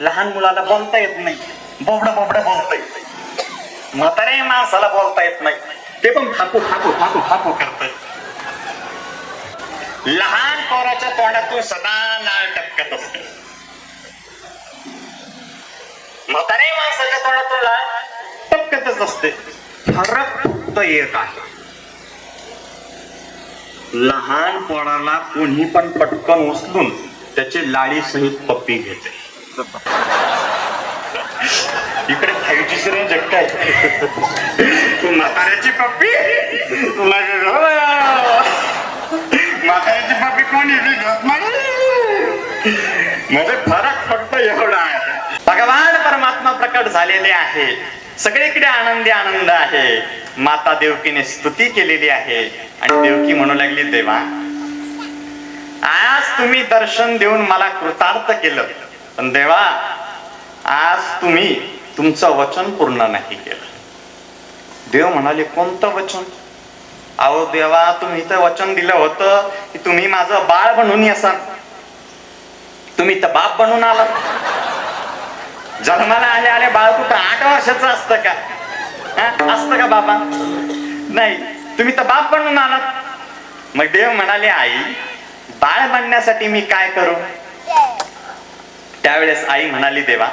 लहान मुलाला बोलता येत नाही. बोबड बोबड बोलता येत नाही. म्हातारे माणसाला बोलता येत नाही. ते पण फाकू फाकू फाकू फाकू करत लहान पोराच्या तोंडातून सदा नाळ टपकत असते. म्हातारे माणसाच्या तोंडातून लाळ टपकतच असते. फरक फक्त एक आहे. लहान पोराला कोणी पण पटकन उचलून त्याचे लाडी सहित पप्पी घेते. इकडे फाईव्ह जी रेंज काय तू म्हाताऱ्याची पप्पी? तुला म्हाताऱ्याची पप्पी कोणी बी म्हणजे फरक फक्त एवढा आहे. भगवान परमात्मा प्रकट झालेले आहे. सगळीकडे आनंदी आनंद आहे. माता देवकीने स्तुती केलेली आहे. आणि देवकी म्हणू लागली देवा आज तुम्ही दर्शन देऊन मला कृतार्थ केलं. पण देवा आज तुम्ही तुमचं वचन पूर्ण नाही केलं. देव म्हणाले कोणतं वचन? अहो देवा तुम्ही तर वचन दिलं होतं की तुम्ही माझं बाळ बनून असाल तुम्ही तर बाप बनून आलात. जन्माला आले आले बाळ कुठं? आठ वर्षाचं असतं का? असतं का बाबा? नाही तुम्ही तर बाप बनून आलात. मग देव म्हणाले आई बाळ बनण्यासाठी मी काय करू? त्यावेळेस आई म्हणाली देवा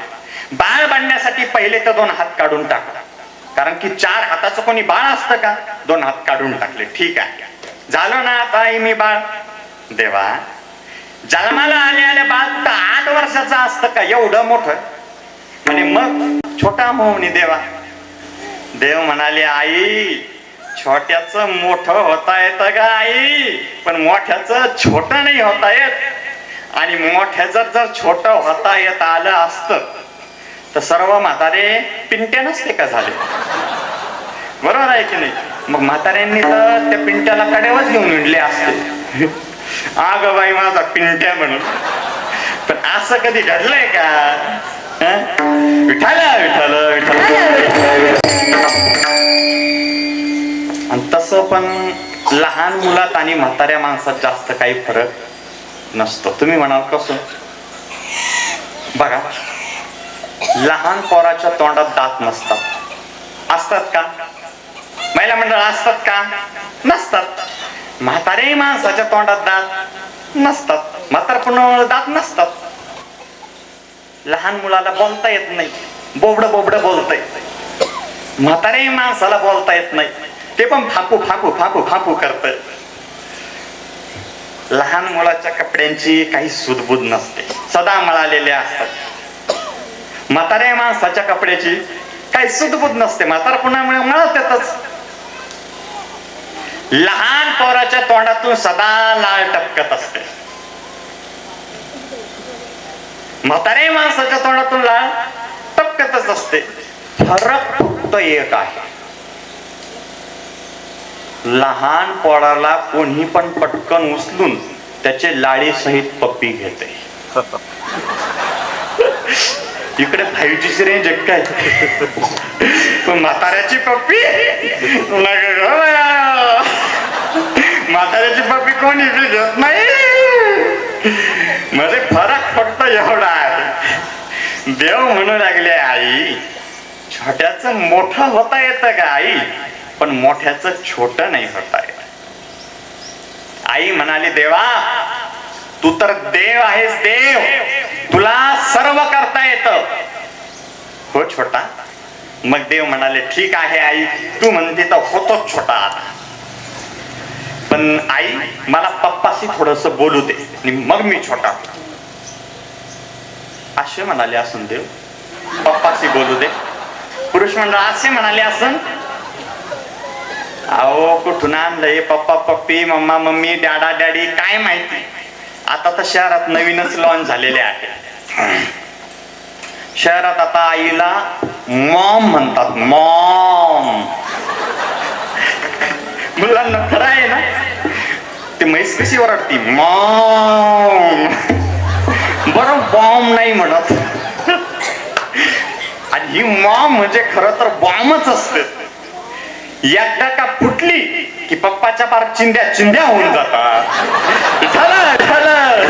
बाळ बांधण्यासाठी पहिले तर दोन हात काढून टाक. कारण की चार हाताचं कोणी बाळ असतं का? दोन हात काढून टाकले. ठीक आहे. झालं ना आता आई मी बाळ? देवा जन्माला आले आले बाळ तर आठ वर्षाचं असतं का? एवढं मोठं. म्हणे मग छोटा मोहनी देवा. देव म्हणाले आई छोट्याच मोठं होता येतं का आई. पण मोठ्याच छोट नाही होता येत. आणि मोठ्याच जर छोट होता येत आलं असत तर सर्व म्हातारे पिंट्या नसते का झाले? बरोबर आहे की नाही? मग म्हाताऱ्यांनी तर त्या पिंट्याला कडेवच घेऊन विणले असते. आग बाई माझा पिंट्या म्हणून. पण असं कधी घडलंय का? विठाल विठाल विठाल आणि तसं पण लहान मुलात आणि म्हाताऱ्या माणसात जास्त काही फरक नसतं. तुम्ही म्हणाल कसं बघा लहान पोराच्या तोंडात दात नसतात. असतात का? महिला मंडळ असतात का? नसतात. म्हातारे माणसाच्या तोंडात दात नसतात. म्हातारपण दात नसतात. लहान मुलाला बोलता येत नाही. बोबड बोबड बोलता येत म्हातारे माणसाला बोलता येत नाही. ते पण फाकू फाकू फाकू फाकू करत लहान मुलाच्या कपड्यांची काही सुदबुद नसते. सदा मळालेल्या असतात. म्हाताऱ्या माणसाच्या कपड्याची काही सुदबुद नसते. म्हातारपणामुळे मळत येतच लहान पोराच्या तोंडातून सदा लाल टपकत असते. म्हातारे माणसाच्या तोंडातून लाल टपकतच असते. फरक फक्त एक आहे. लहान पोराला कोणी पण पटकन उचलून त्याचे लाळी सहित पप्पी घेते. इकडे फाईव्ह जी रेंज आहे काय? पण म्हाताऱ्याची पप्पी? म्हाताऱ्याची पप्पी कोणी इकडे घेत नाही. मध्ये फरक फक्त एवढा आहे. देव म्हणू लागले आई छोट्याच मोठं होता येतं का आई पण मोठ्याच छोट नाही होता आई म्हणाली देवा तू तर देव आहेस देव. तुला सर्व करता येत. हो छोटा. मग देव म्हणाले ठीक आहे आई तू म्हणते तर होतो छोटा आता. पण आई मला पप्पाशी थोडस बोलू दे आणि मग मी छोटा असे म्हणाले असून देव पप्पाशी बोलू दे. पुरुष मंडळ असे म्हणाले असून अहो कुठून आणलंय? पप्पा पप्पी मम्मा मम्मी डॅडा डॅडी काय माहिती? आता तर शहरात नवीनच लॉन्च झालेले आहे. शहरात आता आईला मॉम म्हणतात. मॉम मुलांना खरं आहे ना? ते म्हैस कशी ओरडती? मॉम बरं बॉम्ब नाही म्हणत. आणि ही मॉम म्हणजे खरं तर बॉम्बच असते. एकदा का फुटली की पप्पाच्या पार चिंध्या चिंध्या होऊन जातात. झालं झालं.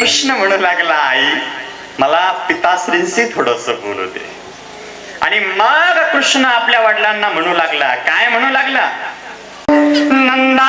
कृष्ण म्हणू लागला आई मला पिताश्रींशी थोडस बोलू दे. आणि मग कृष्ण आपल्या वडिलांना म्हणू लागला काय म्हणू लागला? नंदा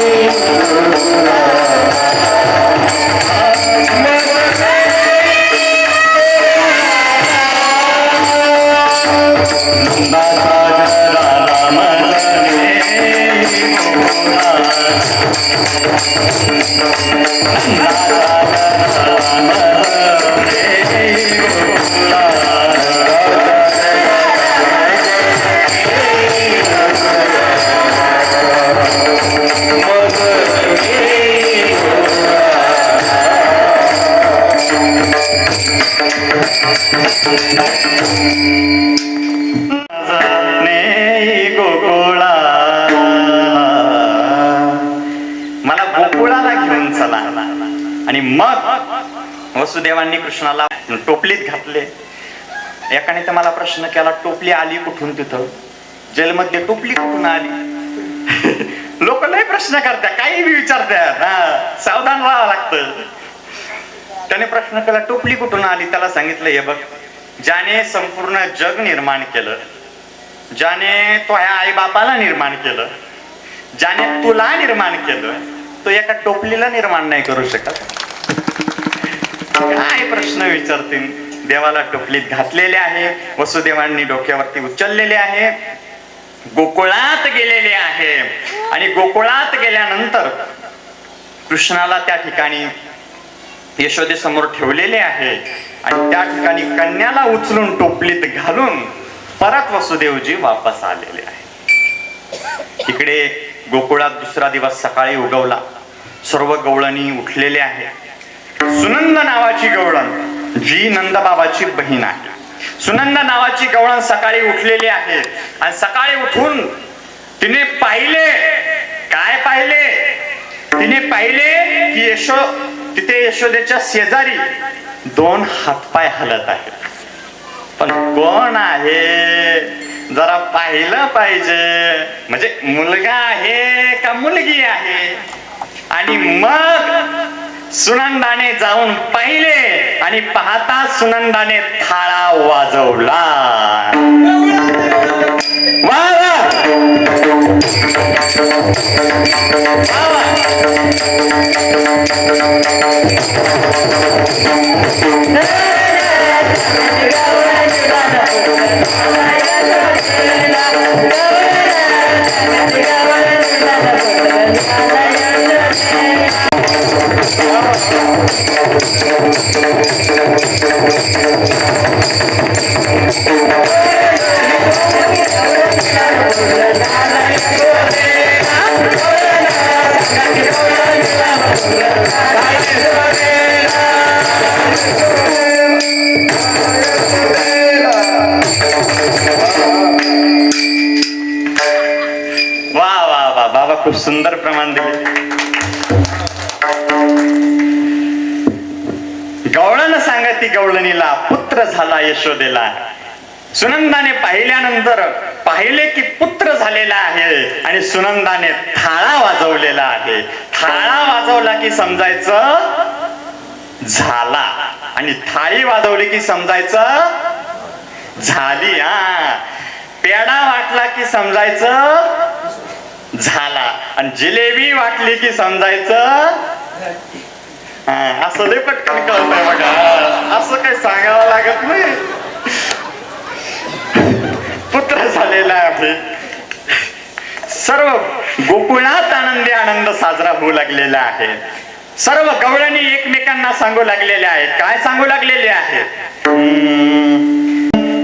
मज ने वसुदेवांनी कृष्णाला टोपलीत घातले. एकाने तर मला प्रश्न केला टोपली आली कुठून तिथं? जेलमध्ये टोपली कुठून आली? लोक लय प्रश्न करतात काही बी विचारतात. हा सावधान राहावं लागतं. त्याने प्रश्न केला टोपली कुठून आली? त्याला सांगितलं हे बघ ज्याने संपूर्ण जग निर्माण केलं ज्याने तो ह्या आई बापाला निर्माण केलं ज्याने तुला निर्माण केलं तो एका टोपलीला निर्माण नाही करू शकत. काय प्रश्न विचारतील? देवाला टोपलीत घातलेले आहे वसुदेवांनी डोक्यावरती उचललेले आहे गोकुळात गेलेले आहे. आणि गोकुळात गेल्यानंतर कृष्णाला त्या ठिकाणी यशोदे समोर ठेवलेले आहे. आणि त्या ठिकाणी कन्याला उचलून टोपलीत घालून परत वसुदेवजी वापस आलेले आहे. इकडे गोकुळात दुसरा दिवस सकाळी उगवला. सर्व गवळणी उठलेले आहे. सुनंद नावाची गवळण जी नंदबाबाची बहीण आहे. सुनंद नावाची गवळण सकाळी उठलेली आहे. आणि सकाळी उठून तिने पाहिले. काय पाहिले? तिने पाहिले की यशो तिथे यशोदेच्या शेजारी दोन हातपाय हलत आहेत. पण कोण आहे? जरा पाहिलं पाहिजे. म्हणजे मुलगा आहे का मुलगी आहे? आणि मग सुनंदाने जाऊन पाहिले आणि पाहता सुनंदाने थाळा वाजवला वा वा. सुंदर प्रमाण पुत्र झाला यशोदेला. सुनंदाने पाहिल्यानंतर पाहिले की पुत्र झालेला आहे आणि सुनंदाने थाळा वाजवलेला आहे. थाळा वाजवला की समजायचं झाला. आणि थाळी वाजवली की समजायचं झाली हा. पेडा वाटला की समजायचं झाला. आणि जिलेबी वाटली की समजायचं असं पटकन कळत बघा. असं काही सांगावं लागत नाही. पुत्र झालेला आहे. आपले सर्व गोकुळात आनंदी आनंद साजरा होऊ लागलेला आहे. सर्व गवळणी एकमेकांना सांगू लागलेले आहेत. काय सांगू लागलेले आहे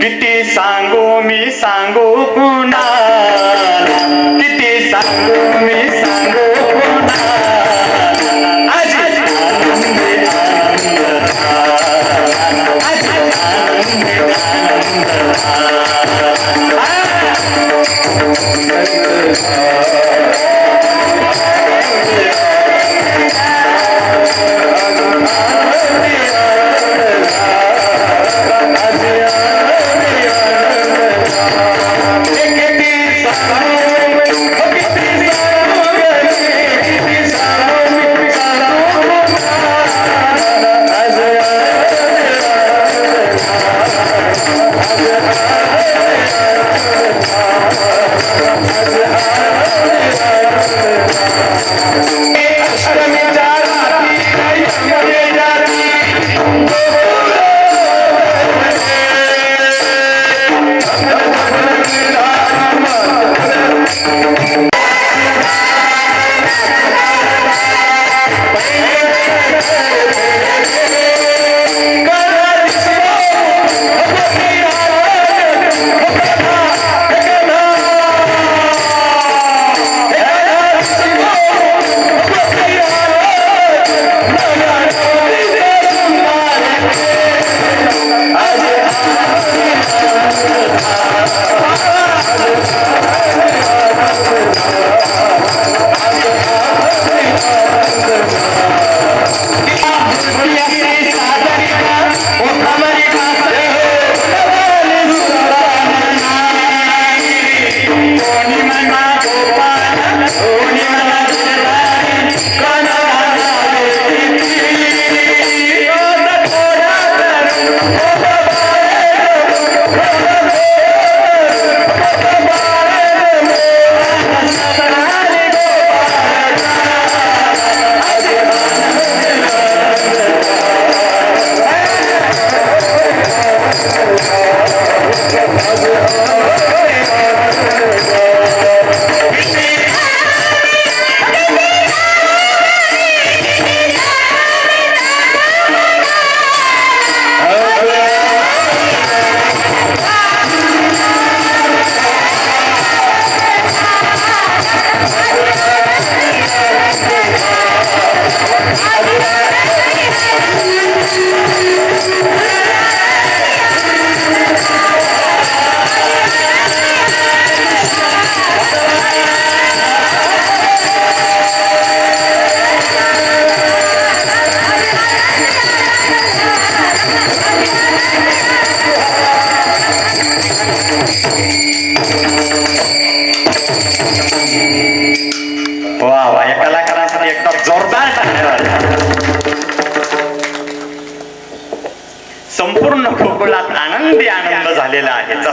किती सांगू मी सांगू कुणाला? किती सांगू मी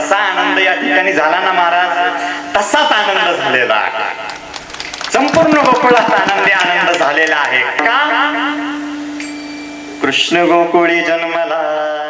जसा आनंद या ठिकाणी झाला ना महाराज? तसाच आनंद झालेला संपूर्ण गोकुळात आनंदी आनंद झालेला आहे. का? कृष्ण गोकुळी जन्मला.